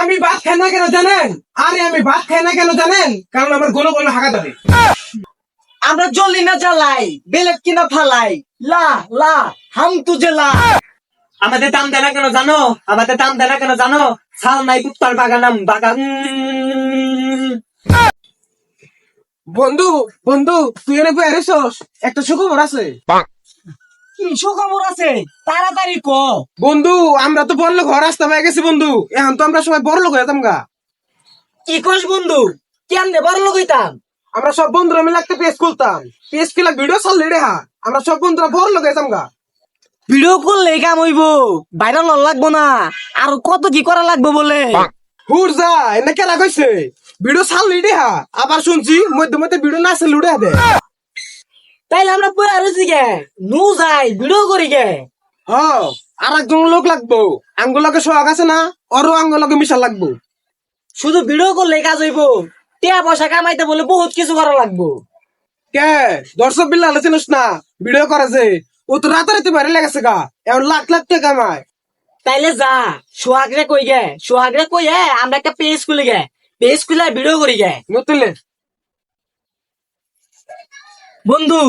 আমি ভাত খাই না কেন জানেন? আরে আমি ভাত খাই না কেন জানেন? কারণ আমার গোলো গোলো হাগা ধরে। আমরা জলি না জ্বালাই বেলেট কিনা ফালাই। লা লা হাম তুজে লা। আমাদের দাম দেয় না কেন জানো? আমাদের দাম দেয় না কেন জানো? ছাল নাই কুত্তার বাগানাম বাগান। বন্ধু বন্ধু তুই এনে বই আরেছস একটা সুখবর আছে। কি সুখবর আছে? তাড়াতাড়ি ক। বন্ধু আমরা তো বড় লোক রাস্তা পেয়ে গেছি বন্ধু। এখন তো আমরা সবাই বড় লোক যেতাম গা। কি কস বন্ধু? কেমনে বড় লোক হইতাম? আমরা সব বন্ধুরা মিলে একটা পেজ খুলতাম। পেজ খুলে ভিডিও ছাড়লে রে হা। আমরা সব বন্ধুরা বড় লোক যেতাম গা। ভিডিও করলে কাম হইব? ভাইরাল হল লাগবো না। আর কত কি করা লাগবে বলে? হুর যা এনে কেলা কইছে? ভিডিও ছাড়লি রে হা। আবার শুনছি মধ্যে মধ্যে ভিডিও না ছাড়লে উড়ে দে তাইলে আমরা পরে আরছি গে। নু যাই ভিডিও করি গে। হ আর একজন লোক লাগবো। আঙ্গুলকে সোহাগ আছে না? ওরও আঙ্গুলকে মিশা লাগবো। শুধু ভিডিও করলে কাজ হইব। টিয়া পয়সা কামাইতে বলে বহুত কিছু করা লাগবো। কে? দর্শক বিল্লা আলোচনাস না? ভিডিও করে যে ও তো রাতারাতি বাইরে লেগেছে গা। এখন লাখ লাখ টাকা কামায়। তাইলে যা সোহাগরে কই গে? সোহাগরে কই হে আমরা একটা পেজ খুলে গে। পেজ খুলে ভিডিও করি গে। নতুলে বন্ধু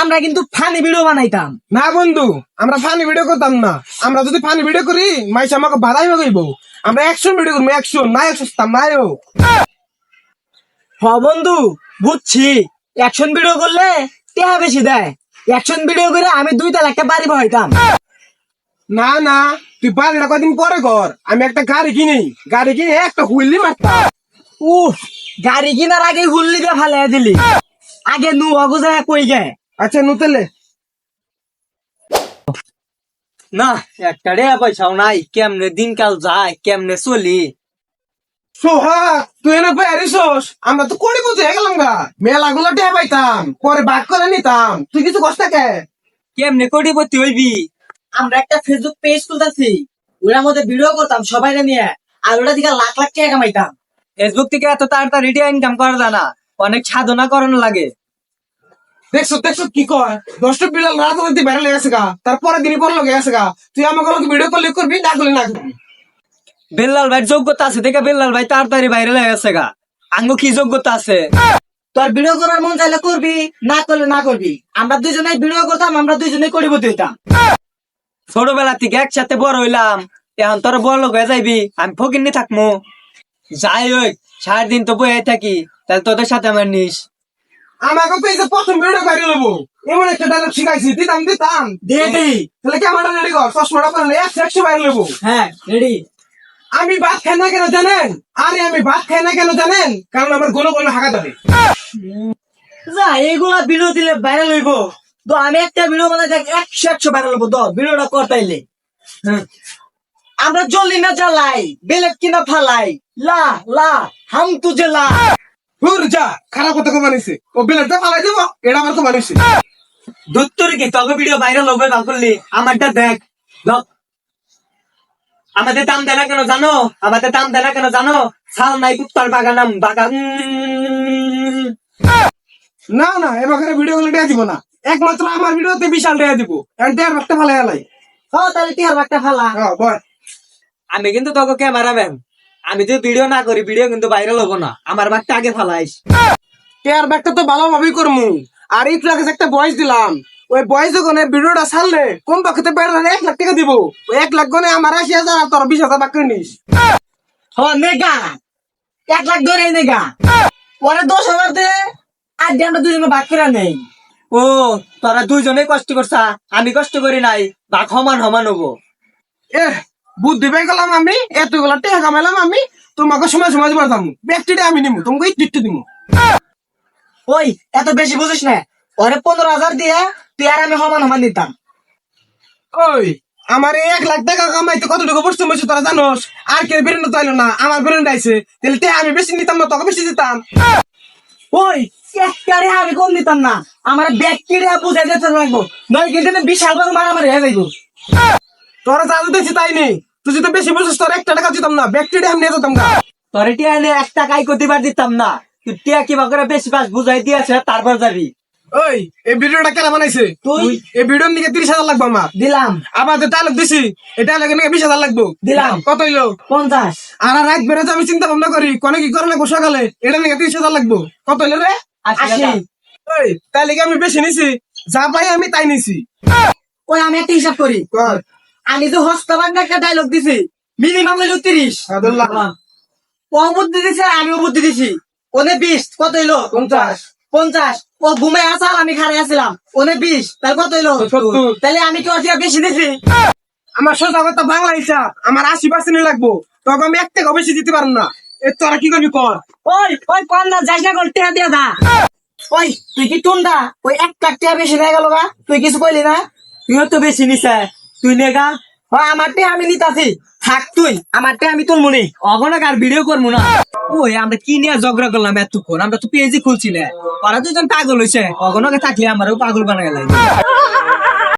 আমরা কিন্তু ফানি ভিডিও বানাইতাম। না বন্ধু আমরা ফানি ভিডিও করতাম না। আমরা যদি ফানি ভিডিও করি মাইসা আমাকে বাধাই মাগাইব আমরা একশন ভিডিও করব একশন না একশো নাইও হ বন্ধু বুঝছি। অ্যাকশন ভিডিও করলে টেহা বেশি দেয়। অ্যাকশন ভিডিও করে আমি দুই তালা একটা বাড়ি বহাইতাম। না না তুই বাড়িটা কদিন পরে কর। আমি একটা গাড়ি কিনি। গাড়ি কিনে একটা হুইলি মারতাম। উফ গাড়ি কিনার আগে হুল্লি দিয়ে ফালাই দিলি। আগে নু অগুজা কই গে? আচ্ছা নতুলে না একটা রে পয়সাও নাই কেমনে দিনকাল যায় কেমনে চলি? সোহা তুই এনে পারিস আমরা তো করি বুঝে গেলাম গা। মেলা গুলো টেহা পাইতাম পরে বাক করে নিতাম। তুই কিছু কষ্ট কে? কেমনে কোটিপতি হইবি? আমরা একটা ফেসবুক পেজ খুলতাছি ওটার মধ্যে ভিডিও করতাম সবাই নিয়ে আর ওটা দিকে লাখ লাখ টাকা কামাইতাম। ফেসবুক থেকে এত তাড়াতাড়ি ইনকাম করা যায় না অনেক সাধনা করানো লাগে। দেখছ দেখছ কি কয়? দশটা বিড়াল রাত রাতে বেড়ে লেগেছে গা। তারপরে দিনই পর লগে গেছে গা। তুই আমাকে লোক ভিডিও কল করবি? না করলি না করবি? বেল্লাল ভাই যোগ্যতা আছে দেখে বেল্লাল ভাই তাড়াতাড়ি বাইরে লেগে গেছে গা। আঙ্গো কি যোগ্যতা আছে? তোর ভিডিও করার মন চাইলে করবি না করলে না করবি। আমরা দুজনে ভিডিও করতাম আমরা দুজনে করিব দিতাম ছোটবেলা থেকে একসাথে বড় হইলাম। এখন তোর বড় লোক হয়ে যাইবি আমি ফকির থাকমু। যাই হোক সারাদিন তো বয়ে থাকি তাহলে তোদের সাথে আমার নিস। আমাকে পেয়েছে প্রথম ভিডিও বাইরে নেব এমন একটা ডায়লগ শিখাইছি দিতাম দিতাম। দে দে। তাহলে ক্যামেরা রেডি কর চশমাটা পরলে একশো একশো বাইরে নেব হ্যাঁ রেডি আমি ভাত খাই না কেন জানেন? আরে আমি ভাত খাই না কেন জানেন? কারণ আমার গোলো গোলো হাগা ধরে। যা এইগুলা ভিডিও দিলে ভাইরাল হইব। তো আমি একটা ভিডিও বানাই দেখ একশো একশো ভাইরাল হব তো ভিডিওটা করতাইলে হ্যাঁ। আমরা জলি না জ্বালাই বেলেট কিনা ফালাই। লা লা হাম তুজে লা হুর যা খারাপ কথা কো বানিয়েছে ও বিলেটটা ফালাই দেবো। এটা আমার কো দত্তর কি তোকে ভিডিও ভাইরাল হবে না করলি আমারটা দেখ। আমাদের দাম কেন জানো? আমাদের দাম দেয় কেন জানো? ছাল নাই কুত্তার বাগানাম বাগান। না না এবার ভিডিও গুলো দেয়া দিব না। একমাত্র আমার ভিডিওতে বিশাল দেয়া দিব। দেয়ার একটা ফালাই আলাই। হ্যাঁ তাহলে হ্যাঁ আমি কিন্তু তোকে ক্যামেরা ম্যান আমি যদি ভিডিও না করি ভিডিও কিন্তু ভাইরাল হব না। আমার বাঘটা আগে ফালাইস। কেয়ার ব্যাগটা তো ভালোভাবেই করমু। আর এই প্লাকে একটা বয়স দিলাম ওই বয়স এই ভিডিওটা ছাড়লে কম পক্ষে বেড়ে এক লাখ টাকা দিব? ওই এক লাখ গনে আমার আশি হাজার আর তোর বিশ হাজার বাক নিস। হ্যাঁ নেগা। এক লাখ ধরে নেগা পরে দশ হাজার দে। আর আমরা দুজনে ভাগ করে নেই। ও তোরা দুইজনে কষ্ট করছা। আমি কষ্ট করি নাই। বাঘ সমান সমান হব। এ বুদ্ধি পেয়ে গেলাম আমি এতগুলো টাকা কামাইলাম আমি তোমাকে সময় সময় দিবার ব্যক্তিটা আমি নিমু তোমাকে টিট্টু দিমু। ওই এত বেশি বুঝিস না। ওরে পনেরো হাজার দিয়ে তুই আর আমি সমান সমান দিতাম। ওই আমার এক লাখ টাকা কামাইতে কতটুকু পরিশ্রম হয়েছে তোরা জানোস? আর কে বেরেন্ড চাইলো না আমার বেরেন্ড আইছে। তাহলে তে আমি বেশি নিতাম না তোকে বেশি দিতাম। ওই একটারে আমি কম দিতাম না। আমার ব্যক্তিরে বুঝাই দিতে লাগবো। নয় কিন্তু না বিশাল বড় মারামারি হয়ে যাইব। তোরা যা দেখছি তাই নেই। তুই যদি বেশি বুঝিস তোর একটা টাকা দিতাম না ব্যক্তিটা আমি নিয়ে যেতাম না। তোর টিয়া এনে এক টাকাই করতে পার দিতাম না। তুই টিয়া কিবা করে বেশি পাস বুঝাই দিয়েছে তারপর যাবি। ওই এই ভিডিওটা কেন বানাইছে? তুই? এই ভিডিওর নিকে তিরিশ হাজার লাগবে আমার। দিলাম। আবার যে ডায়লগ দিছি এই ডায়লগের নিকে বিশ হাজার লাগবো। দিলাম। কত হইল? পঞ্চাশ। আর রাত বেড়ে আমি চিন্তা ভাবনা করি কোনে কি করে লাগবো সকালে এটা নিকে তিরিশ হাজার লাগবো। কত হইল রে? আশি ওই তাহলে কি আমি বেশি নিছি? যা পাই আমি তাই নিছি। ওই আমি একটা হিসাব করি। কর। আমি তো হস্তাবাঙ্গ একটা ডায়লগ দিছি মিনিমাম হইল তিরিশ। ও বুদ্ধি দিছে আমিও বুদ্ধি দিছি। ওনে বিশ কত হইল? পঞ্চাশ। পঞ্চাশ। ও ঘুমে আসাল আমি খারে আসছিলাম ওনে বিশ তাহলে কত হইল? তাহলে আমি কি বেশি দিছি? আমার সোজা কথা বাংলা হিসাব আমার আশি পার্সেন্ট লাগবো। তখন আমি এক টাকা বেশি দিতে পারব না। এ তোরা কি করবি কর? ওই ওই কর না যাইস না কর টেহা দিয়া দা। ওই তুই কি টুনটা ওই এক লাখ টাকা বেশি হয়ে গেল তুই কিছু কইলি না? তুইও তো বেশি নিছে। তুই নেগা হয় আমার টেহা আমি নিতাছি। থাক তুই, আমারটাই আমি আমি মনে অগণক আর ভিডিও করব না। ওই, আমরা কি নিয়ে ঝগড়া করলাম এতক্ষণ? আমরা তো পেজই খুলছি ওরা দুজন পাগল হয়েছে অগনকে থাকলে আমারও পাগল বানা গেল